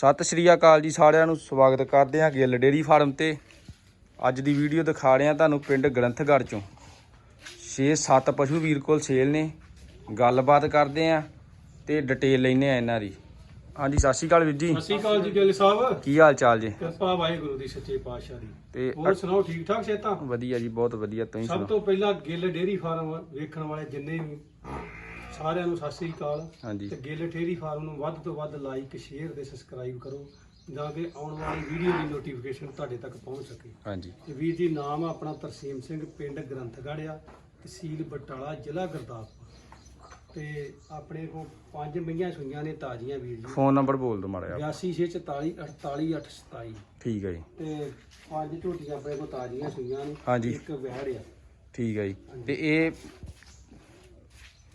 ਸਤਿ ਸ਼੍ਰੀ ਅਕਾਲ ਜੀ ਸਾਰਿਆਂ ਨੂੰ ਸਵਾਗਤ ਕਰਦੇ ਹਾਂ ਗਿੱਲ ਡੇਰੀ ਫਾਰਮ ਤੇ। ਅੱਜ ਦੀ ਵੀਡੀਓ ਦਿਖਾ ਰਹੇ ਹਾਂ ਤੁਹਾਨੂੰ ਪਿੰਡ ਗ੍ਰੰਥਗੜ੍ਹ ਚੋਂ। 6-7 ਪਸ਼ੂ ਵੀਰ ਕੋਲ ਸੇਲ ਨੇ ਗੱਲਬਾਤ ਕਰਦੇ ਹਾਂ ਤੇ ਡਿਟੇਲ ਲੈਨੇ ਆ ਇਹਨਾਂ ਦੀ। ਹਾਂਜੀ ਸਤਿ ਸ਼੍ਰੀ ਅਕਾਲ ਵੀਰ ਜੀ। ਸਤਿ ਸ਼੍ਰੀ ਅਕਾਲ ਜੀ ਗਿੱਲ ਸਾਹਿਬ। ਕੀ ਹਾਲ ਚਾਲ ਜੀ? ਕਿਰਪਾ ਵਾਹਿਗੁਰੂ ਦੀ ਸੱਚੇ ਪਾਤਸ਼ਾਹ ਦੀ। ਤੇ ਹੋਰ ਸੁਣਾਓ ਠੀਕ ਠਾਕ ਸੇਤਾ ਵਧੀਆ ਜੀ ਬਹੁਤ ਵਧੀਆ ਤੁਸੀਂ ਸਭ ਤੋਂ ਪਹਿਲਾਂ ਗਿੱਲ ਡੇਰੀ ਫਾਰਮ ਵੇਖਣ ਵਾਲੇ ਜਿੰਨੇ ਵੀ ਸਾਰਿਆਂ ਨੂੰ ਸਤਿ ਸ਼੍ਰੀ ਅਕਾਲ। ਹਾਂਜੀ। ਤੇ ਗਿੱਲ ਡੇਰੀ ਫਾਰਮ ਨੂੰ ਵੱਧ ਤੋਂ ਵੱਧ ਲਾਈਕ ਸ਼ੇਅਰ ਤੇ ਸਬਸਕ੍ਰਾਈਬ ਕਰੋ ਤਾਂ ਕਿ ਆਉਣ ਵਾਲੀ ਵੀਡੀਓ ਦੀ ਨੋਟੀਫਿਕੇਸ਼ਨ ਤੁਹਾਡੇ ਤੱਕ ਪਹੁੰਚ ਸਕੇ। ਹਾਂਜੀ। ਤੇ ਵੀਰ ਜੀ ਨਾਮ ਆ ਆਪਣਾ ਤਰਸੀਮ ਸਿੰਘ ਪਿੰਡ ਗ੍ਰੰਥਗੜ੍ਹ ਆ ਤਹਿਸੀਲ ਬਟਾਲਾ ਜ਼ਿਲ੍ਹਾ ਗੁਰਦਾਸਪੁਰ। ਤੇ ਆਪਣੇ ਕੋਲ ਪੰਜ ਮਈਆਂ ਸੂਈਆਂ ਨੇ ਤਾਜ਼ੀਆਂ ਵੀਰ ਜੀ। ਫੋਨ ਨੰਬਰ ਬੋਲ ਦਿਓ ਮਾੜਾ ਜਿਹਾ 8644 48827 ਠੀਕ ਹੈ ਜੀ। ਤੇ ਪੰਜ ਝੋਟੀਆਂ ਆਪਣੇ ਕੋਲ ਤਾਜ਼ੀਆਂ ਸੂਈਆਂ ਨੇ ਹਾਂਜੀ। ਇੱਕ ਵਹਿੜ ਆ। ਠੀਕ ਹੈ ਜੀ। ਤੇ ਇਹ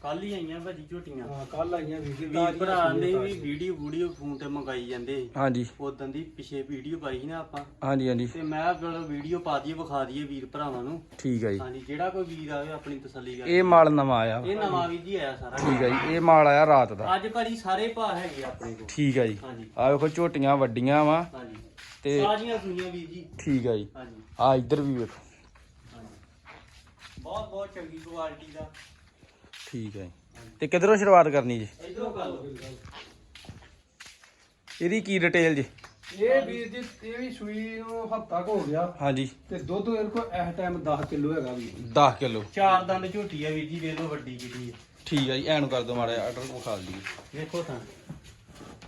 ਕੱਲ ਹੀ ਆਈਆਂ ਭਾਜੀ ਝੋਟੀਆਂ। ਹਾਂ ਕੱਲ ਆਈਆਂ ਜੀ ਵੀਰ ਭਰਾ ਨੇ ਵੀ ਵੀਡੀਓ ਵੀਡੀਓ ਫੋਨ ਤੇ ਮੰਗਾਈ ਜਾਂਦੇ। ਹਾਂਜੀ। ਉਦੋਂ ਦੀ ਪਿਛੇ ਵੀਡੀਓ ਪਾਈ ਸੀ ਨਾ ਆਪਾਂ। ਹਾਂਜੀ ਹਾਂਜੀ। ਤੇ ਮੈਂ ਚਲੋ ਵੀਡੀਓ ਪਾ ਦਈਏ ਵਿਖਾ ਦਈਏ ਵੀਰ ਭਰਾਵਾਂ ਨੂੰ। ਠੀਕ ਹੈ ਜੀ। ਹਾਂਜੀ ਜਿਹੜਾ ਕੋਈ ਵੀਰ ਆਵੇ ਆਪਣੀ ਤਸੱਲੀ ਕਰ ਇਹ ਮਾਲ ਨਵਾਂ ਆਇਆ ਵਾ। ਇਹ ਨਵਾਂ ਵੀਰ ਜੀ ਆਇਆ ਸਾਰਾ। ਠੀਕ ਹੈ ਜੀ ਇਹ ਮਾਲ ਆਇਆ ਰਾਤ ਦਾ। ਅੱਜ ਭਾਜੀ ਸਾਰੇ ਭਾ ਹੈਗੇ ਆਪਣੇ ਕੋਲ। ਠੀਕ ਹੈ ਜੀ। ਹਾਂਜੀ। ਆ ਵੇਖੋ ਝੋਟੀਆਂ ਵੱਡੀਆਂ ਵਾ। ਹਾਂਜੀ। ਤੇ ਸਾਰੀਆਂ ਸੁਣੀਆਂ ਵੀਰ ਜੀ। ਠੀਕ ਹੈ ਜੀ। ਹਾਂਜੀ। ਆ ਇੱਧਰ ਵੀ ਵੇਖੋ। ਹਾਂਜੀ। ਬਹੁਤ ਬਹੁਤ ਚੰਗੀ ਕੁਆਲਿਟੀ ਦਾ। ਠੀਕ ਹੈ ਤੇ ਕਿਧਰੋਂ ਸ਼ੁਰੂਆਤ ਕਰਨੀ ਜੀ? ਇਧਰੋਂ ਕਰ ਲਓ। ਇਹਦੀ ਕੀ ਡਿਟੇਲ ਜੀ? ਇਹ ਵੀਰ ਜੀ ਇਹ ਵੀ ਸੂਈ ਨੂੰ ਹਫਤਾ ਹੋ ਗਿਆ। ਹਾਂਜੀ। ਤੇ ਦੁੱਧ ਇਹਦੇ ਕੋਲ ਇਸ ਟਾਈਮ 10 ਕਿਲੋ ਹੈਗਾ ਵੀ 10 ਕਿਲੋ। ਚਾਰ ਦੰਦ ਝੋਟੀ ਆ ਵੀਰ ਜੀ ਵੇਖ ਲਓ ਵੱਡੀ ਕਿੱਡੀ ਆ। ਠੀਕ ਹੈ ਜੀ ਐਨੂੰ ਕਰ ਦਿਓ ਮਾੜਾ ਆਰਡਰ ਵਿਖਾ ਦਈਏ। ਵੇਖੋ ਤਾਂ।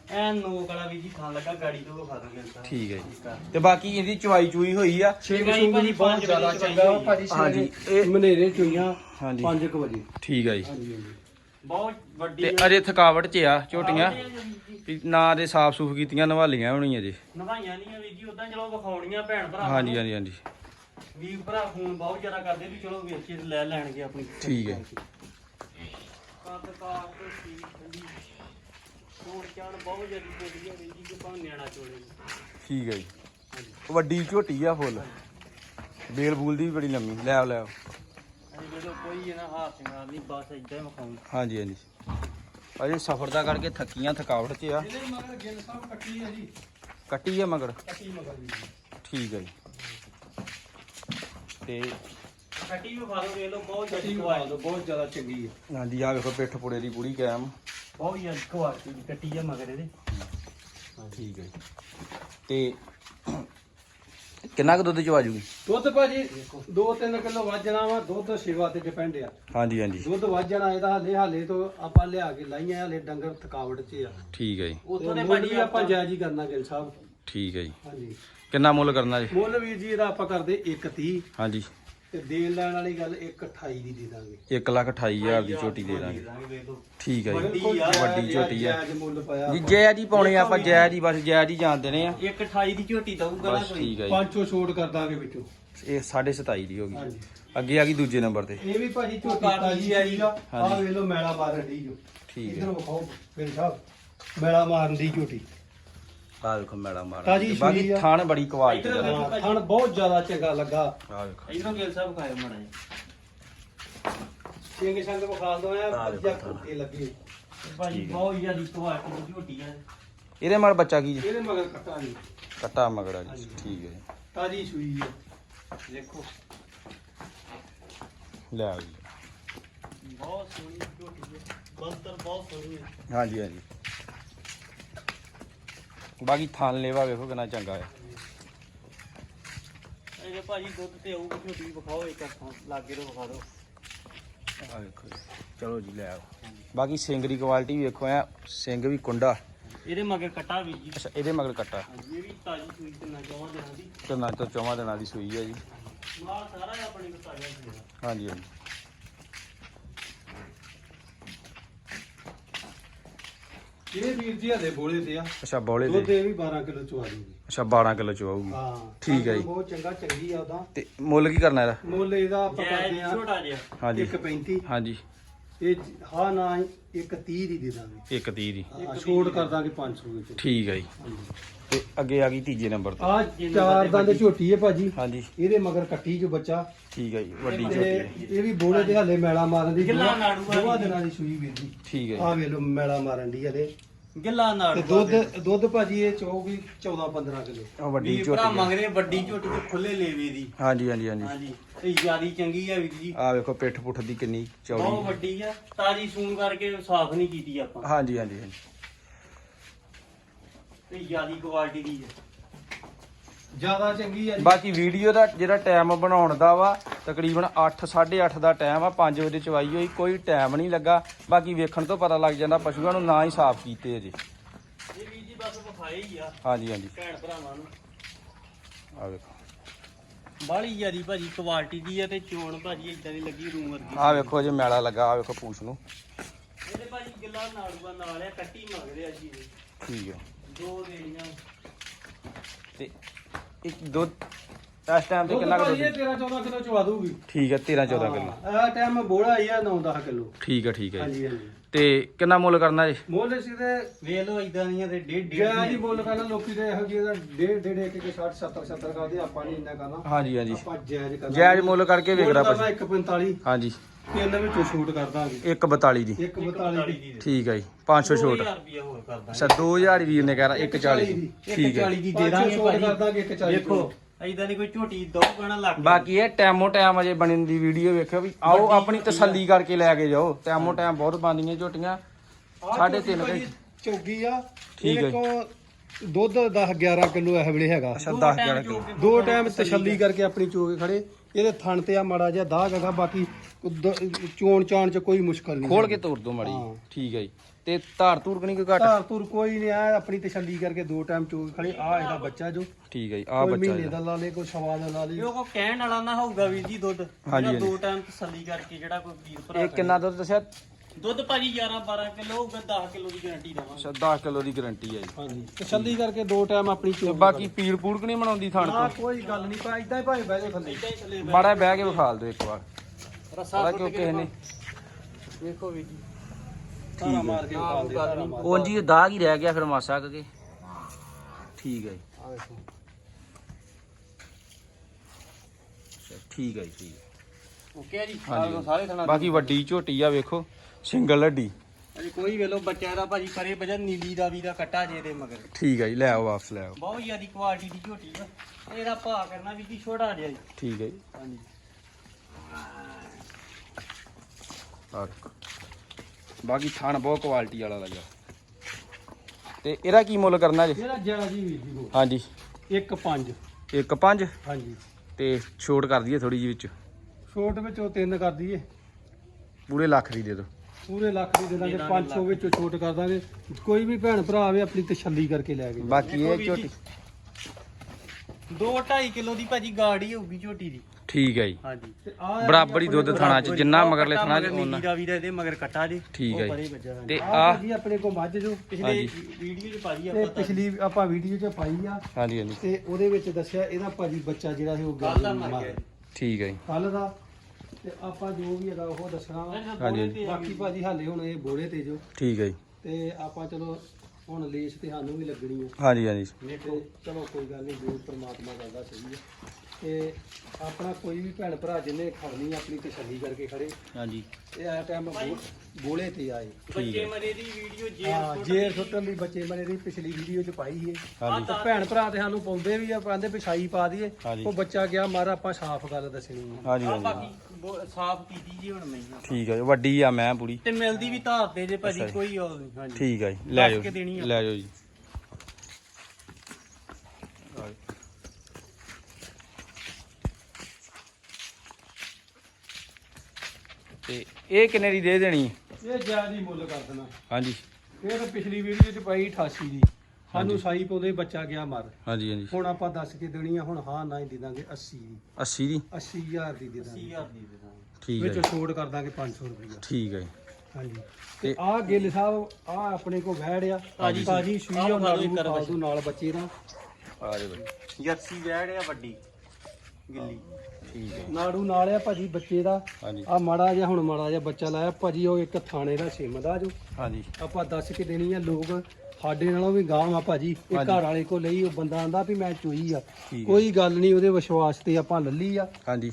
ਐ ਨੋਕ ਵਾਲਾ ਵੀਰ ਜੀ ਖਾਣ ਲੱਗਾ ਗਾੜੀ ਤੋਂ ਵਿਖਾ ਦੋਗੇ ਅੰਦਰ ਠੀਕ ਹੈ ਜੀ। ਤੇ ਬਾਕੀ ਇਹਦੀ ਚਵਾਈ ਚੂਈ ਹੋਈ ਆ? ਛੇ ਭਾਜੀ ਵਜੇ ਬਹੁਤ ਪੰਜ ਜ਼ਿਆਦਾ ਵਜੇ ਚੰਗਾ ਵਾ ਭਾਜੀ ਹਾਂਜੀ, ਸਵੇਰੇ ਇਹ- ਮਨੇਰੇ ਚੋਈਆਂ ਹਾਂਜੀ। 5 ਵਜੇ। ਠੀਕ ਹੈ ਜੀ। ਹਾਂਜੀ ਹਾਂਜੀ। ਬਹੁਤ ਵੱਡੀ ਤੇ ਅਜੇ ਥਕਾਵਟ 'ਚ ਆ ਝੋਟੀਆਂ। ਨਾ ਦੇ ਸਾਫ਼ ਸੂਫ ਕੀਤੀਆਂ ਨਵਾਲੀਆਂ ਹੋਣੀਆਂ ਜੀ। ਨਵਾਈਆਂ ਨਹੀਂ ਆ ਵੀਰ ਜੀ ਉਦਾਂ ਚਲੋ ਵਿਖਾਉਣੀਆਂ ਭੈਣ ਭਰਾ ਹਾਂਜੀ ਹਾਂਜੀ ਹਾਂਜੀ। ਵੀਰ ਭਰਾ ਫੋਨ ਬਹੁਤ ਜ਼ਿਆਦਾ ਕਰਦੇ ਵੀ ਚਲੋ ਵੇਚ ਕੇ ਲੈ ਲੈਣਗੇ ਆਪਣੀ। ਠੀਕ ਹੈ। ਚਾਣ ਬਹੁਤ ਜੀ ਕਿ ਭਾਵੇਂ ਨਿਆਣਾ ਚੋਲੇ ਠੀਕ ਹੈ ਜੀ। ਵੱਡੀ ਝੋਟੀ ਆ ਫੁੱਲ। ਬੇਲ ਬੂਲ ਦੀ ਵੀ ਬੜੀ ਲੰਮੀ। ਲੈ ਆਓ ਲੈ ਆਓ। ਅਜੇ ਜਦੋਂ ਕੋਈ ਇਹਨਾਂ ਹਾਥ ਸਿੰਗਾਰ ਨਹੀਂ ਬਸ ਇਦਾਂ ਹੀ ਵਿਖਾਉਂਗੇ ਹਾਂਜੀ ਹਾਂਜੀ। ਅਜੇ ਸਫ਼ਰ ਦਾ ਕਰਕੇ ਥੱਕੀਆਂ ਥਕਾਵਟ 'ਚ ਆ। ਇਹਦੇ ਮਗਰ ਗਿੱਲ ਸਾਹਿਬ ਕੱਟੀ ਹੈ ਜੀ। ਕੱਟੀ ਆ ਮਗਰ? ਕੱਟੀ ਮਗਰ ਵੀ ਠੀਕ ਹੈ ਜੀ। ਤੇ ਕੱਟੀ ਵੀ ਖਾ ਲਓ ਵੇਖ ਲਓ ਬਹੁਤ ਜ਼ਿਆਦਾ ਬਹੁਤ ਚੰਗੀ ਹੈ ਹਾਂਜੀ ਆ ਵੇਖੋ ਪਿੱਠ ਪੁੜੇ ਦੀ ਪੂਰੀ ਕਾਇਮ ਬਹੁਤ ਜ਼ਿਆਦਾ ਕੁਆਲਿਟੀ ਦੀ ਕੱਟੀ ਆ ਮਗਰ ਇਹਦੇ। ਠੀਕ ਹੈ ਜੀ। ਤੇ ਕਿੰਨਾ ਕੁ ਦੁੱਧ ਚ ਆਜੂਗੀ ਦੁੱਧ ਭਾਜੀ 2-3 ਕਿਲੋ ਵੱਧ ਜਾਣਾ ਵਾ ਦੁੱਧ ਸੇਵਾ ਤੇ ਡਿਪੈਂਡ ਆ। ਹਾਂਜੀ ਹਾਂਜੀ। ਦੁੱਧ ਵੱਧ ਜਾਣਾ ਇਹਦਾ ਹਲੇ ਹਾਲੇ ਤੋਂ ਆਪਾਂ ਲਿਆ ਕੇ ਲਾਈਆਂ ਹਲੇ ਡੰਗਰ ਥਕਾਵਟ 'ਚ ਆ। ਠੀਕ ਹੈ ਜੀ। ਉੱਥੋਂ ਦੇ ਭਾਜੀ ਆਪਾਂ ਜਾਇਜ਼ ਹੀ ਕਰਨਾ ਗਿਲ ਸਾਹਿਬ। ਠੀਕ ਹੈ ਜੀ। ਹਾਂਜੀ। ਕਿੰਨਾ ਮੁੱਲ ਕਰਨਾ ਜੀ? ਮੁੱਲ ਵੀਰ ਜੀ ਇਹਦਾ ਆਪਾਂ ਕਰਦੇ 130 ਹਾਂਜੀ। ਤੇ ਦੇਣ ਲੈਣ ਵਾਲੀ ਗੱਲ 128 ਦੀ ਦੇ ਦਾਂਗੇ। 1 ਲੱਖ 28000 ਦੀ ਝੋਟੀ ਦੇ ਦਾਂਗੇ। ਠੀਕ ਹੈ ਜੀ। ਵੱਡੀ ਆ, ਝੋਟੀ ਆ। ਜਾਇਜ਼ ਮੁੱਲ ਪਾਇਆ ਜੀ ਜੈ ਜੀ ਪਾਉਣੇ ਆ ਆਪਾਂ ਜੈ ਜੀ ਬਸ ਜੈ ਜੀ ਜਾਣ ਦੇਣੇ ਆ। ਇੱਕ 28 ਦੀ ਝੋਟੀ ਦਊਗਾ ਨਾ ਬਸ ਕੋਈ। ਠੀਕ ਹੈ ਜੀ। ਪੰਜੋ ਛੋਟ ਕਰ ਦਾਂਗੇ ਵਿੱਚੋਂ। ਇਹ 27.5 ਦੀ ਹੋ ਗਈ। ਹਾਂਜੀ। ਅੱਗੇ ਆ ਗਈ ਦੂਜੇ ਨੰਬਰ ਤੇ। ਇਹ ਵੀ ਭਾਜੀ ਝੋਟੀ ਕਾਲੀ ਤਾਜੀ ਆ ਆਈ ਜੀ। ਆ ਆਹ ਹਾਂਜੀ। ਵੇਖ ਲਓ ਮੈਲਾ ਮਾਰਨ ਦੀ ਜੋ। ਠੀਕ ਇਧਰ ਹੈ ਵਿਖਾਓ ਗਿਲ ਸਾਹਿਬ ਮੈਲਾ ਮਾਰਨ ਦੀ ਝੋਟੀ। ਆ ਵੇਖੋ ਮੈਡਮ ਮਾਰ ਤਾਜ਼ੀ ਬਾਕੀ ਆ। ਥਾਣ ਬੜੀ ਕੁਆਲਿਟੀ ਦਾ ਹਾਂ, ਥਣ ਬਹੁਤ ਜ਼ਿਆਦਾ ਚੰਗਾ ਲੱਗਾ। ਆ ਵੇਖੋ ਇਧਰੋਂ ਗਿਲ ਸਾਹਿਬ ਖਾਇਓ ਮੜਾ ਜੀ ਸਿੰਘ ਸੰਗ ਵਿਖਾ ਦੋ ਆ ਅੱਜਾ ਦੇਖੋ। ਕੁੱਤੇ ਲੱਗੇ। ਭਾਜੀ ਠੀਕ ਹੈ। ਬਹੁਤ ਜ਼ਿਆਦਾ ਕੁਆਲਿਟੀ ਦੀ ਝੋਟੀ ਆ। ਇਹਦੇ ਮਗਰ ਬੱਚਾ ਕੀ ਜੀ? ਇਹਦੇ ਮਗਰ ਕੱਟਾ ਨਹੀਂ ਕੱਟਾ ਮਗਰ ਆ ਜੀ। ਠੀਕ ਹੈ ਜੀ। ਤਾਜੀ ਸੂਈ ਆ। ਦੇਖੋ। ਲੈ ਆਓ ਜੀ। ਬਹੁਤ ਸੋਹਣੀ ਝੋਟੀ ਹੈ ਬੰਤਰ ਬਹੁਤ ਸੋਹਣੀ ਹੈ ਹਾਂਜੀ ਹਾਂਜੀ। ਬਾਕੀ ਥਾਨ ਲੇਵਾ ਵੇਖੋ ਕਿੰਨਾ ਚੰਗਾ ਹੈ ਇਹ ਭਾਜੀ ਦੁੱਧ ਤੇ ਆਊਗੀ ਝੋਟੀ ਵਿਖਾਓ ਇੱਕ ਅੱਖਾਂ ਲਾਗੇ ਤੋਂ ਵਿਖਾ ਦਿਓ। ਆ ਵੇਖੋ ਜੀ। ਚਲੋ ਜੀ ਲੈ ਆਓ। ਬਾਕੀ ਸਿੰਘ ਦੀ ਕੁਆਲਿਟੀ ਵੀ ਵੇਖੋ ਆ ਸਿੰਘ ਵੀ ਕੁੰਡਾ। ਇਹਦੇ ਮਗਰ ਕਟਾ ਵੀ ਜੀ। ਅੱਛਾ ਇਹਦੇ ਮਗਰ ਕੱਟਾ। ਹਾਂਜੀ ਇਹ ਵੀ ਤਾਜੀ ਸੂਈ ਤੇ ਨਾ ਜਮਾਂ ਦੇਣਾ ਦੀ। ਕਿੰਨਾ ਤੋਂ ਚੌਵਾਂ ਦਿਨਾਂ ਦੀ ਸੂਈ ਹੈ ਜੀ। ਮਾਲ ਸਾਰਾ ਹੀ ਆਪਣੇ ਕੋਲ ਤਾਜ਼ਾ ਹੀ ਹੈ ਹਾਂਜੀ ਹਾਂਜੀ। ਇਹ ਵੀਰ ਜੀ ਹਲੇ ਬੋਲੇ ਤੇ ਆ? ਅੱਛਾ ਬੌਲੇ ਦੁੱਧ ਦੇ ਇਹ ਵੀ 12 ਕਿਲੋ ਚਵਾ ਦੂਗੀ। ਅੱਛਾ 12 ਕਿਲੋ ਚ ਆਊਗੀ ਹਾਂ ਠੀਕ ਹੈ ਜੀ। ਬਹੁਤ ਚੰਗਾ ਚੰਗੀ ਆ ਉਹਦਾ। ਤੇ ਮੁੱਲ ਕੀ ਕਰਨਾ ਇਹਦਾ? ਮੁੱਲ ਇਹਦਾ ਆਪਾਂ ਕਰਦੇ ਜੈ ਆ ਛੋਟਾ ਜਿਹਾ। ਹਾਂਜੀ। 1.35 ਹਾਂਜੀ। ਇਹ ਹਾਂ ਨਾ 1.30 ਦੀ ਦੇ ਦਾਂਗੇ। ਇੱਕ ਤੀਹ ਦੀ। ਹਾਂ, ਛੋਟ ਕਰ ਦਾਂਗੇ 500 ਵਿੱਚ ਠੀਕ ਹੈ ਜੀ। ਤੇ ਅੱਗੇ ਆ ਗਈ ਤੀਜੇ ਨੰਬਰ ਤੇ। ਆ ਚਾਰ ਦੰਦ ਝੋਟੀ ਹੈ ਭਾਜੀ। ਹਾਂਜੀ। ਇਹਦੇ ਮਗਰ ਕੱਟੀ ਜੋ ਬੱਚਾ। ਠੀਕ ਹੈ ਜੀ ਵੱਡੀ ਝੋਟੀ ਇਹ ਵੀ ਬੋਲੇ ਦੇ ਹਲੇ ਮੈਲਾ ਮਾਰਨ ਦੀ ਦੋਵਾਂ ਦਿਨਾਂ ਦੀ ਸੂਈ ਵੀਰ ਜੀ। ਠੀਕ ਹੈ ਆ ਵੇਖ ਲਓ ਮੈਲਾ ਮਾਰਨ ਦੀ ਹਲੇ। ਗਿੱਲਾ ਨਾਲ ਤੇ ਦੁੱਧ ਦੁੱਧ ਭਾਜੀ ਇਹ ਚੋਗੀ 14 15 ਕਿਲੋ। ਉਹ ਵੱਡੀ ਵੀ ਭਰਾ ਝੋਟੀ ਆ। ਮੰਗਦੇ ਵੱਡੀ ਝੋਟੀ ਤੇ ਖੁੱਲੇ ਲੇਵੇ ਦੀ। ਹਾਂਜੀ ਹਾਂਜੀ ਹਾਂਜੀ। ਹਾਂਜੀ ਤੇ ਜਿਆਦੀ ਚੰਗੀ ਆ ਵੀਰ ਜੀ। ਆ ਵੇਖੋ ਪਿੱਠ ਪੁੱਠ ਦੀ ਕਿੰਨੀ ਬਹੁਤ ਚੌੜੀ ਵੱਡੀ ਆ। ਤਾਜੀ ਸੂਣ ਕਰਕੇ ਸਾਫ਼ ਨਹੀਂ ਕੀਤੀ ਆਪਾਂ। ਹਾਂਜੀ ਹਾਂਜੀ ਹਾਂਜੀ। ਤੇ ਜਿਆਦੀ ਕੁਆਲਿਟੀ ਦੀ ਆ। ਜ਼ਿਆਦਾ ਚੰਗੀ ਆ ਜੀ। ਬਾਕੀ ਵੀਡੀਓ ਦਾ ਜਿਹੜਾ ਟਾਈਮ ਬਣਾਉਣ ਦਾ ਵਾ ਤਕਰੀਬਨ 8 8:30 ਦਾ ਟਾਈਮ ਆ 5 ਵਜੇ ਚਵਾਈ ਹੋਈ ਕੋਈ ਟਾਈਮ ਨਹੀਂ ਲੱਗਾ। ਬਾਕੀ ਵੇਖਣ ਤੋਂ ਪਤਾ ਲੱਗ ਜਾਂਦਾ ਪਸ਼ੂਆਂ ਨੂੰ ਨਾ ਹੀ ਸਾਫ਼ ਕੀਤੇ ਅਜੇ। ਇਹ ਵੀਰ ਜੀ ਬਸ ਵਿਖਾਏ ਹੀ ਆ ਹਾਂਜੀ ਹਾਂਜੀ। ਭੈਣ ਭਰਾਵਾਂ ਨੂੰ। ਆ ਵੇਖੋ। ਬਾਹਲੀ ਜਿਆਦੀ ਭਾਜੀ ਕੁਆਲਿਟੀ ਦੀ ਆ ਤੇ ਚੋਣ ਭਾਜੀ ਇਦਾਂ ਦੀ ਲੱਗੀ ਰੂਮ ਵਰਗੀ। ਆ ਵੇਖੋ ਜੇ ਮੈਲਾ ਲੱਗਾ ਆ ਵੇਖੋ ਪੂਛ ਨੂੰ। ਇਹਦੇ ਭਾਜੀ ਗਿੱਲਾ ਨਾੜੂਆ ਨਾਲ ਆ ਕੱਟੀ ਮੰਗਦੇ ਆ ਜੀ। ਠੀਕ ਹੈ ਦੋ ਦੇਣੀਆਂ। ਤੇ ਇੱਕ ਦੁੱਧ ਇਸ ਟਾਈਮ ਤੇ ਕਿੰਨਾ ਕੁ ਦੁੱਧ? 13 14 ਕਿਲੋ ਚਵਾ ਦੂਗੀ ਠੀਕ ਹੈ 13 14 ਕਿਲੋ। ਆ ਟਾਈਮ ਬੋੜਾ ਹੀ ਆ 9 10 ਕਿਲੋ। ਠੀਕ ਹੈ ਠੀਕ ਹੈ ਜੀ। ਹਾਂਜੀ ਹਾਂਜੀ। ਤੇ ਕਿੰਨਾ ਮੁੱਲ ਕਰਨਾ ਜੀ? ਮੁੱਲ ਸੀ ਤੇ ਵੇਖ ਲਓ ਇਦਾਂ ਦੀਆਂ ਤੇ ਡੇਢ ਡੇਢ ਜੈ ਜੀ ਮੁੱਲ ਕਰਨਾ ਲੋਕੀ ਤੇ ਇਹੋ ਜਿਹੇ ਦਾ ਡੇਢ ਡੇਢ ਇੱਕ ਇੱਕ 60 70 70 ਕਰਦੇ ਆਪਾਂ ਨਹੀਂ ਇੰਨਾ ਕਰਨਾ। ਹਾਂਜੀ ਹਾਂਜੀ। ਆਪਾਂ ਜਾਇਜ਼ ਕਰਨਾ। ਜਾਇਜ਼ ਮੁੱਲ ਕਰਕੇ ਵੇਖਦਾ ਕਰਨਾ 145 ਹਾਂਜੀ। ਤਿੰਨ ਵਿੱਚੋਂ ਛੂਟ ਕਰ ਦਾਂਗੇ। 142 ਦੀ। 142 ਦੀ। ਠੀਕ ਹੈ ਜੀ 500 ਛੋਟ। 2000 ਰੁਪਇਆ ਹੋਰ ਕਰਦਾ ਅੱਛਾ 2000 ਵੀਰ ਨੇ ਕਹਿ ਰਹਾ 140 ਦੀ। ਠੀਕ ਹੈ 140 ਦੀ ਦੇ ਦਾਂਗੇ ਭਾਜੀ ਕਰ ਦਾਂਗੇ 140 ਦੇਖੋ ਇਦਾਂ ਦੀ ਕੋਈ ਝੋਟੀ ਦੋ ਕਹਿਣਾ ਲੱਗ ਬਾਕੀ ਇਹ ਟੈਮੋ ਟੈਮ ਅਜੇ ਬਣਨ ਦੀ ਵੀਡੀਓ ਵੇਖਿਓ ਵੀ ਆਓ ਆਪਣੀ ਤਸੱਲੀ ਕਰਕੇ ਲੈ ਕੇ ਜਾਓ। ਟੈਮੋ ਟੈਮ ਬਹੁਤ ਬਣਦੀਆਂ ਝੋਟੀਆਂ। ਸਾਢੇ ਤਿੰਨ ਭਾਜੀ ਘੰਟੇ। ਚੌਗੀ ਆ। ਠੀਕ ਹੈ ਇਹਦੇ ਕੋਲ ਦੁੱਧ 10 11 ਕਿਲੋ ਇਹ ਵੇਲੇ ਹੈਗਾ। ਅੱਛਾ 10 11 ਕਿਲੋ। ਦੋ ਟਾਈਮ ਤਸੱਲੀ ਕਰਕੇ ਆਪਣੀ ਚੋਗੇ ਖੜੇ। ਇਹਦੇ ਥਣ ਤੇ ਆ ਮਾੜਾ ਜਿਹਾ ਦਾਗ ਹੈਗਾ ਬਾਕੀ ਚੋਣ ਚਾਣ ਚ ਕੋਈ ਮੁਸ਼ਕਲ ਨਹੀਂ ਖੋਲ ਕੇ ਤੋੜ ਦੋ ਮਾੜੀ ਹਾਂ। ਠੀਕ ਹੈ ਜੀ। ਤੇ ਧਾਰ ਧੂਰ ਨਹੀਂ ਕੋਈ ਘੱਟ? ਧਾਰ ਧੁਰ ਕੋਈ ਨਹੀਂ ਆ ਆਪਣੀ ਤਸੱਲੀ ਕਰਕੇ ਦੋ ਟਾਈਮ ਚੋਗੇ ਖੜੇ ਆ ਇਹਦਾ ਬੱਚਾ ਜੋ। ਠੀਕ ਹੈ ਜੀ ਆ ਕੋਈ ਬੱਚਾ ਮਹੀਨੇ ਇਹਦਾ। ਦਾ ਲਾ ਲੇ ਕੋਈ ਸਵਾ ਦਾ ਲਾ ਲੇ। ਇਹ ਕੋ ਕਹਿਣ ਵਾਲਾ ਨਾ ਹੋਊਗਾ ਵੀਰ ਜੀ ਦੁੱਧ। ਹਾਂਜੀ, ਜਿਹੜਾ ਦੋ ਹਾਂਜੀ। ਟਾਈਮ ਤਸੱਲੀ ਕਰਕੇ ਜਿਹੜਾ ਕੋਈ ਵੀਰ ਭਰਾ ਇਹ ਕਿੰਨਾ ਦੁੱਧ ਦੱਸਿਆ? ਦੁੱਧ ਭਾਜੀ 11 12 ਕਿਲੋ ਹੋਊਗਾ 10 ਕਿਲੋ ਦੀ ਗਾਰੰਟੀ ਦਵਾਂਗੇ। ਅੱਛਾ 10 ਕਿਲੋ ਦੀ ਗਾਰੰਟੀ ਹੈ ਜੀ। ਹਾਂਜੀ ਤਸੱਲੀ ਕਰਕੇ ਦੋ ਟਾਈਮ ਆਪਣੀ ਤੇ ਬਾਕੀ ਪੀੜ ਪੂੜ ਨਹੀਂ ਬਣਾਉਂਦੀ ਥਣ ਨਾ ਤੋਂ ਕੋਈ ਗੱਲ ਨਹੀਂ ਪਾ ਇਦਾਂ ਹੀ ਭਾਵੇਂ ਬਹਿ ਜਾਓ ਥੱਲੇ। ਇਦਾਂ ਹੀ ਥੱਲੇ ਮਾੜਾ ਜਿਹਾ ਬਹਿ ਕੇ ਵਿਖਾ ਦਿਓ ਇੱਕ ਵਾਰ। ਰਸਾ ਪਤਾ ਸੁੱਟ ਕਿਉਂ ਕੇ ਕਿਸੇ ਨੇ? ਦੇਖੋ। ਵੀਰ ਜੀ। ਧਾਰਾ ਮਾਰ ਕੇ ਵਿਖਾ ਦੇ ਧਾਰਾ ਮਾਰ ਉਂਝ ਹੀ ਦਾਗ ਹੀ ਰਹਿ ਗਿਆ ਫਿਰ ਮਾਸਾ ਕੇ। ਠੀਕ ਹੈ ਜੀ। ਆ ਵੇਖੋ। ਅੱਛਾ, ਠੀਕ ਹੈ ਜੀ ਠੀਕ ਹੈ। ਓਕੇ ਆ ਜੀ ਹਾਂਜੀ। ਸਾਰੇ ਥਣਾ ਬਾਕੀ ਵੱਡੀ ਝੋਟੀ ਆ ਵੇਖੋ ਸਿੰਗਲ ਹੱਡੀ। ਅਜੇ ਕੋਈ ਵੇਲੋ ਬੱਚਾ ਦਾ ਭਾਜੀ ਪਰੇ ਵਜਨ ਨੀਲੀ ਦਾ ਵੀ ਦਾ ਕੱਟਾ ਜੇ ਦੇ ਮਗਰ। ਠੀਕ ਹੈ ਜੀ ਲੈ ਆਓ ਵਾਪਸ ਲੈ ਆਓ। ਬਹੁਤ ਜ਼ਿਆਦੀ ਕੁਆਲਿਟੀ ਦੀ ਝੋਟੀ ਆ। ਇਹਦਾ ਭਾਅ ਕਰਨਾ ਵੀ ਕੀ ਛੋੜਾ ਜਿਹਾ ਜੀ। ਠੀਕ ਹੈ ਜੀ। ਹਾਂਜੀ। ਆਹ। ਬਾਕੀ ਥਣ ਬਹੁਤ ਕੁਆਲਿਟੀ ਵਾਲਾ ਲੱਗਾ ਤੇ ਇਹਦਾ ਕੀ ਮੁੱਲ ਕਰਨਾ ਜੀ? ਇਹਦਾ ਜੈ ਜੀ ਵੀਰ ਜੀ ਹਾਂਜੀ। ਇੱਕ ਪੰਜ। ਇੱਕ ਪੰਜ? ਹਾਂਜੀ। ਤੇ ਛੋਟ ਕਰ ਦਈਏ ਥੋੜੀ ਜਿਹੀ ਵਿੱਚ। ਛੋਟ ਵਿੱਚੋਂ ਤਿੰਨ ਕਰ ਦਈਏ। ਪੂਰੇ ਲੱਖ ਦੀ ਦੇ ਦਿਓ। ਪੂਰੇ ਲੱਖ ਦੀ ਦੇ ਦਾਂਗੇ 500 ਵਿੱਚੋਂ ਛੋਟ ਕਰ ਦਾਂਗੇ। ਕੋਈ ਵੀ ਭੈਣ ਭਰਾ ਆਵੇ ਆਪਣੀ ਤਸੱਲੀ ਕਰਕੇ ਲੈ ਕੇ ਬਾਕੀ ਇਹ ਵੀਰ ਝੋਟੀ। ਜੀ। ਦੋ 2.5 ਕਿਲੋ ਦੀ ਭਾਜੀ ਗਾੜੀ ਹੋਊਗੀ ਝੋਟੀ ਦੀ। ਠੀਕ ਹੈ ਜੀ। ਹਾਂਜੀ। ਤੇ ਆਹ ਬਰਾਬਰ ਹੀ ਦੁੱਧ ਥਾਣਾ ਚ ਜਿੰਨਾ ਮਗਰਲੇ ਥਾਣਾ ਚ ਉਹਨਾਂ ਦਾ ਵੀ ਦਾ ਇਹਦੇ ਮਗਰ ਕੱਟਾ ਜੀ। ਠੀਕ ਉਹ ਹੈ ਜੀ। ਤੇ ਆ ਜੀ ਆਪਣੇ ਕੋਲ ਮੱਝ ਜੋ ਪਿਛਲੇ। ਵੀਡੀਓ 'ਚ ਪਾਈ ਤੇ ਆਪਾਂ ਪਿਛਲੀ ਆਪਾਂ ਵੀਡੀਓ 'ਚ ਪਾਈ ਆ। ਹਾਂਜੀ ਹਾਂਜੀ। ਤੇ ਉਹਦੇ ਵਿੱਚ ਦੱਸਿਆ ਇਹਦਾ ਭਾਜੀ ਬੱਚਾ ਜਿਹੜਾ ਸੀ ਉਹ ਦਾ ਮਰ ਗਿਆ ਠੀਕ ਹੈ ਜੀ। ਕੱਲ ਦਾ ਤੇ ਆਪਾਂ ਜੋ ਵੀ ਹੈਗਾ ਉਹ ਦੱਸਣਾ ਵਾ। ਹਾਂਜੀ, ਹਾਂਜੀ। ਬਾਕੀ ਭਾਜੀ ਹਾਲੇ ਹੁਣ ਇਹ ਬੋੜੇ ਤੇ ਜੋ। ਠੀਕ ਹੈ ਜੀ। ਤੇ ਆਪਾਂ ਚਲੋ ਹੁਣ ਲੇਸ ਤੇ ਸਾਨੂੰ ਵੀ ਲੱਗਣੀ ਆ। ਹਾਂਜੀ ਹਾਂਜੀ। ਤੇ ਚਲੋ ਕੋਈ ਗੱਲ ਨਹੀਂ ਜੋ ਪ੍ਰਮਾਤਮਾ ਕਰਦਾ ਸਹੀ ਹੈ ਤੇ ਆਪਣਾ ਕੋਈ ਵੀ ਭੈਣ ਭਰਾ ਜਿਹਨੇ ਖੜਨੀ ਆਪਣੀ ਤਸੱਲੀ ਕਰਕੇ ਖੜੇ। ਹਾਂਜੀ। ਇਹ ਆ ਟਾਈਮ ਬੋਲੇ ਤੇ ਆਏ। ਬੱਚੇ ਮਰੇ ਦੀ ਵੀਡੀਓ ਜੇ ਹਾਂ ਜੇਰ ਸੁੱਟਣ ਦੀ ਬੱਚੇ ਮਰੇ ਦੀ ਪਿਛਲੀ ਵੀਡੀਓ 'ਚ ਪਾਈ ਹੈ ਹਾਂਜੀ। ਤੇ ਭੈਣ ਭਰਾ ਤੇ ਸਾਨੂੰ ਪਾਉਂਦੇ ਵੀ ਆ ਕਹਿੰਦੇ ਪਿਛਾਈ ਪਾ ਦਈਏ। ਹਾਂਜੀ। ਉਹ ਬੱਚਾ ਗਿਆ ਮਾਰਾ ਆਪਾਂ ਸਾਫ਼ ਗੱਲ ਦੱਸਣੀ ਹੈ ਹਾਂਜੀ ਆ ਹਾਂਜੀ ਬਾਕੀ ਬੋ- ਸਾਫ਼ ਕੀਤੀ ਜੀ ਹੁਣ ਮੈਂ ਠੀਕ ਹੈ ਜੀ ਵੱਡੀ ਆ ਮੈਂ ਪੂਰੀ। ਤੇ ਮਿਲਦੀ ਵੀ ਧਾਰ ਤੇ ਜੇ ਭਾਜੀ ਅੱਛਾ ਜੀ। ਕੋਈ ਉਹ ਨਹੀਂ ਹਾਂਜੀ। ਠੀਕ ਹੈ ਜੀ ਲੈ ਦੱਸ ਜਾਓ ਕੇ ਦੇਣੀ ਆ। ਲੈ ਜਾਓ ਜੀ। ਤੇ ਇਹ ਕਿੰਨੇ ਦੀ ਦੇ ਦੇਣੀ? ਇਹ ਜ਼ਿਆਦਾ ਹੀ ਮੁੱਲ ਕਰ ਦੇਣਾ। ਹਾਂਜੀ। ਇਹ ਤਾਂ ਪਿਛਲੀ ਵੀਡੀਓ 'ਚ ਪਾਈ 88 ਦੀ। ਸਾਨੂੰ ਸਾਈ ਪਾਉਂਦੇ ਬੱਚਾ ਗਿਆ ਮਰ। ਹਾਂਜੀ ਹਾਂਜੀ। ਹੁਣ ਆਪਾਂ ਦੱਸ ਕੇ ਦੇਣੀ ਆ ਹੁਣ ਹਾਂ ਨਾ ਹੀ ਦੇ ਦਾਂਗੇ 80 ਦੀ? 80 ਦੀ 80000 ਦੀ ਦੇ ਦਾਂਗੇ। 30000 ਦੀ ਦੇ ਦਾਂਗੇ। ਠੀਕ ਹੈ ਵਿੱਚੋਂ ਜੀ, ਛੋੜ ਕਰ ਦਾਂਗੇ 500 ਰੁਪਏ ਠੀਕ ਹੈ ਜੀ। ਹਾਂਜੀ। ਤੇ- ਆਹ ਗਿੱਲ ਸਾਹਿਬ ਆਹ ਆਪਣੇ ਕੋ ਵਹਿੜ ਆ। ਤਾਜ਼ੀ ਤਾਜੀ ਸੂਈ ਆ ਨਾਲੂ ਬੱਚੇ ਦਾ। ਆ ਜਾਓ ਬਾਈ। ਜਰਸੀ ਵੈੜ ਆ ਵੱਡੀ ਗਿੱਲੀ। ਠੀਕ ਹੈ। ਨਾੜੂ ਨਾਲ ਆ ਭਾਜੀ ਬੱਚੇ ਦਾ। ਹਾਂਜੀ। ਆ ਮਾੜਾ ਜਿਹਾ ਹੁਣ ਮਾੜਾ ਜਿਹਾ ਬੱਚਾ ਲਾਇਆ। ਭਾਜੀ ਉਹ ਇੱਕ ਥਾਣੇ ਦਾ ਸਿਮ ਦਾ ਜੋ। ਹਾਂਜੀ। ਆਪਾਂ ਦੱਸ ਕੇ ਦੇਣੀ ਆ ਲੋਕ। ਸਾਡੇ ਨਾਲੋਂ ਵੀ ਗਾਂਵ ਆ ਭਾਜੀ। ਇਹ। ਘਰ ਵਾਲੇ ਕੋ ਲਈ ਉਹ ਬੰਦਾ ਆਂਦਾ ਵੀ ਮੈਂ ਚੋਈ ਆ। ਠੀਕ ਹੈ। ਕੋਈ ਗੱਲ ਨਹੀਂ ਉਹਦੇ ਵਿਸ਼ਵਾਸ ਤੇ ਆਪਾਂ ਲੱਲੀ ਆ। ਹਾਂਜੀ।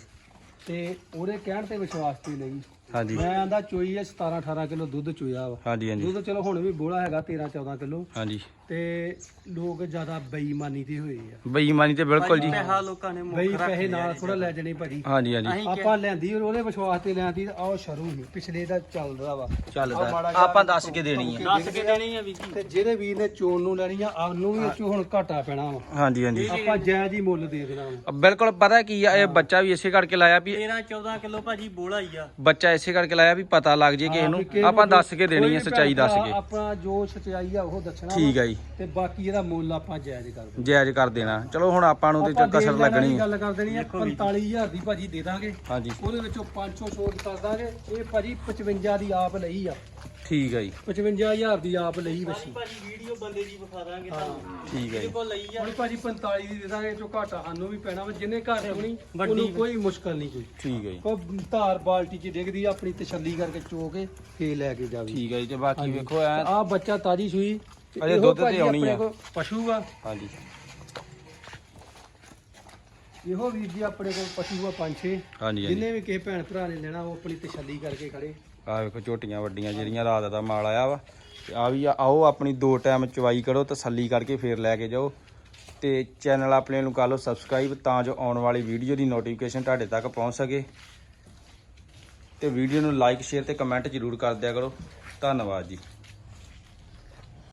ਤੇ ਉਹਦੇ ਕਹਿਣ ਤੇ ਵਿਸ਼ਵਾਸ ਤੇ ਲਈ ਹਾਂਜੀ। ਮੈਂ ਆਂਦਾ ਚੋਈ ਹੈ 17 18 ਕਿਲੋ ਦੁੱਧ ਚੋਇਆ ਵਾ। ਹਾਂਜੀ ਹਾਂਜੀ। ਦੁੱਧ ਚਲੋ ਹੁਣ ਵੀ ਬੋਲਾ ਹੈਗਾ 13 14 ਕਿਲੋ। ਹਾਂਜੀ। ਤੇ ਲੋਕ ਜ਼ਿਆਦਾ ਬੇਈਮਾਨੀ ਤੇ ਹੋਏ ਆ। ਬੇਈਮਾਨੀ ਤੇ ਬਿਲਕੁਲ ਜੀ। ਪੈਸਾ ਲੋਕਾਂ ਨੇ ਮੁੱਖ ਬਈ ਰੱਖ ਪੈਸੇ ਲਿਆ ਨਾਲ ਜੀ। ਥੋੜਾ ਲੈ ਜਣੇ ਭਾਜੀ। ਹਾਂਜੀ ਹਾਂਜੀ। ਅਸੀਂ ਆਪਾਂ ਲੈਂਦੀ ਉਹਦੇ ਵਿਸ਼ਵਾਸ ਤੇ ਲੈਂਦੀ ਆਹ ਸ਼ਰੂ ਨਹੀਂ ਪਿਛਲੇ ਦਾ ਚੱਲਦਾ ਵਾ। ਚੱਲਦਾ। ਆਹ ਮਾੜਾ ਜਿਹਾ ਆਪਾਂ ਦੱਸ ਕੇ ਦੇਣੀ ਆ। ਦੱਸ ਕੇ ਦੇਣੀ ਆ ਵੀ ਕੀ? ਤੇ ਜਿਹੜੇ ਵੀਰ ਨੇ ਚੋਣ ਨੂੰ ਲੈਣੀ ਆ ਉਹਨੂੰ ਵੀ 'ਚੋਂ ਹੁਣ ਘਾਟਾ ਪੈਣਾ ਵਾ। ਹਾਂਜੀ ਹਾਂਜੀ। ਆਪਾਂ ਜਾਇਜ਼ ਹੀ ਮੁੱਲ ਦੇ ਦੇਣਾ ਵਾ। ਬਿਲਕੁਲ ਪਤਾ ਕੀ ਆ ਇਹ ਬੱਚਾ ਵੀ ਇਸੇ ਕਰਕੇ ਲਾਇਆ ਵੀ 13 14 ਕਿਲੋ ਭਾਜੀ ਬੋਲਾ ਹੀ ਆ। ਬੱਚਾ ਇਸੇ ਕਰਕੇ ਲਾਇਆ ਵੀ ਪਤਾ ਲੱਗ ਜੇ ਕਿਸੇ ਹਾਂ, ਨੂੰ। ਵੀ ਕਿਸੇ ਆਪਾਂ ਨੂੰ ਦੱਸ ਕੇ ਦੇਣੀ ਹੈ ਵੀ ਸੱਚਾਈ ਭੈਣ ਦੱਸ ਭਰਾ ਕੇ। ਆਪਣਾ ਜੋ ਸੱਚਾਈ ਆ ਉਹ ਦੱਸਣਾ ਠੀਕ ਵਾ। ਆ ਜੀ। ਤੇ ਬਾਕੀ ਇਹਦਾ ਮੁੱਲ ਆਪਾਂ ਜਾਇਜ਼ ਕਰ ਦੇਣਾ। ਜਾਇਜ਼ ਕਰ ਦੇਣਾ। ਚਲੋ ਹੁਣ ਆਪਾਂ ਨੂੰ ਤੇ ਆਪਾਂ ਕਸਰ ਦੇਣ ਲੈਣ ਲੱਗਣੀ। ਦੀ। ਗੱਲ ਕਰ ਦੇਣੀ ਆ 45000 ਦੀ ਭਾਜੀ ਦੇ ਦਾਂਗੇ। ਹਾਂਜੀ। ਉਹਦੇ ਵਿੱਚੋਂ 500 ਛੋਟ ਕਰ ਦਾਂਗੇ। ਇਹ ਭਾਜੀ 55 ਦੀ ਆਪ ਲਈ ਆ। ਠੀਕ ਆ ਜੀ। 55000 ਦੀ ਆਪ ਲਈ ਬੱਚੀ ਭਾਜੀ ਵੀਡੀਓ ਬੰਦੇ ਦੀ ਵਿਖਾ ਦਾਂਗੇ ਤੁਹਾਨੂੰ। ਠੀਕ ਆ ਜੀ। ਕੋਲ ਲਈ ਆ। ਹੁਣ ਭਾਜੀ 45 ਦੀ ਦੇ ਦਾਂਗੇ ਚੋਂ ਘਾਟਾ ਸਾਨੂੰ ਵੀ ਪੈਣਾ ਵਾ। ਜਿੰਨੇ ਘਰ ਹੋਣੀ ਉਹਨੂੰ ਕੋਈ ਮੁਸ਼ਕਲ ਨਹੀਂ ਕੋਈ। ਠੀਕ ਆ ਜੀ। ਉਹ ਧਾਰ ਬਾਲਟੀ 'ਚ ਡਿੱਗਦੀ ਆ, ਆਪਣੀ ਤਸੱਲੀ ਕਰਕੇ ਚੋ ਕੇ ਫੇਰ ਲੈ ਕੇ ਜਾਵੇ। ਠੀਕ ਆ ਜੀ ਤੇ ਬਾਕੀ ਵੇਖੋ ਐ ਆ ਬੱਚਾ ਤਾਜੀ ਸੂਈ। ਅਜੇ ਦੁੱਧ ਤੇ ਆਉਣੀ ਆ। ਪਸ਼ੂ ਆ। ਹਾਂਜੀ। ਇਹੋ ਵੀਰ ਜੀ ਆਪਣੇ ਕੋਲ ਪਸ਼ੂ ਆ ਪੰਜ ਛੇ। ਹਾਂਜੀ ਹਾਂਜੀ। ਜਿੰਨੇ ਵੀ ਕਿਸੇ ਭੈਣ ਭਰਾ ਨੇ ਲੈਣਾ ਉਹ ਆਪਣੀ ਤਸੱਲੀ ਕਰਕੇ ਖੜੇ। ਆ ਵੇਖੋ ਝੋਟੀਆਂ ਵੱਡੀਆਂ ਜਿਹੜੀਆਂ ਰਾਤ ਦਾ ਮਾਲ ਆਇਆ ਵਾ। ਤੇ ਆ ਵੀ ਆ- ਆਓ ਆਪਣੀ ਦੋ ਟਾਈਮ ਚਵਾਈ ਕਰੋ ਤਸੱਲੀ ਕਰਕੇ ਫੇਰ ਲੈ ਕੇ ਜਾਓ। ਤੇ ਚੈਨਲ ਆਪਣੇ ਨੂੰ ਕਰ ਲਓ ਸਬਸਕ੍ਰਾਈਬ ਤਾਂ ਜੋ ਆਉਣ ਵਾਲੀ ਵੀਡੀਓ ਦੀ ਨੋਟੀਫਿਕੇਸ਼ਨ ਤੁਹਾਡੇ ਤੱਕ ਪਹੁੰਚ ਸਕੇ। ਤੇ ਵੀਡੀਓ ਨੂੰ ਲਾਈਕ ਸ਼ੇਅਰ ਤੇ ਕਮੈਂਟ ਜ਼ਰੂਰ ਕਰ ਦਿਆ ਕਰੋ। ਧੰਨਵਾਦ ਜੀ।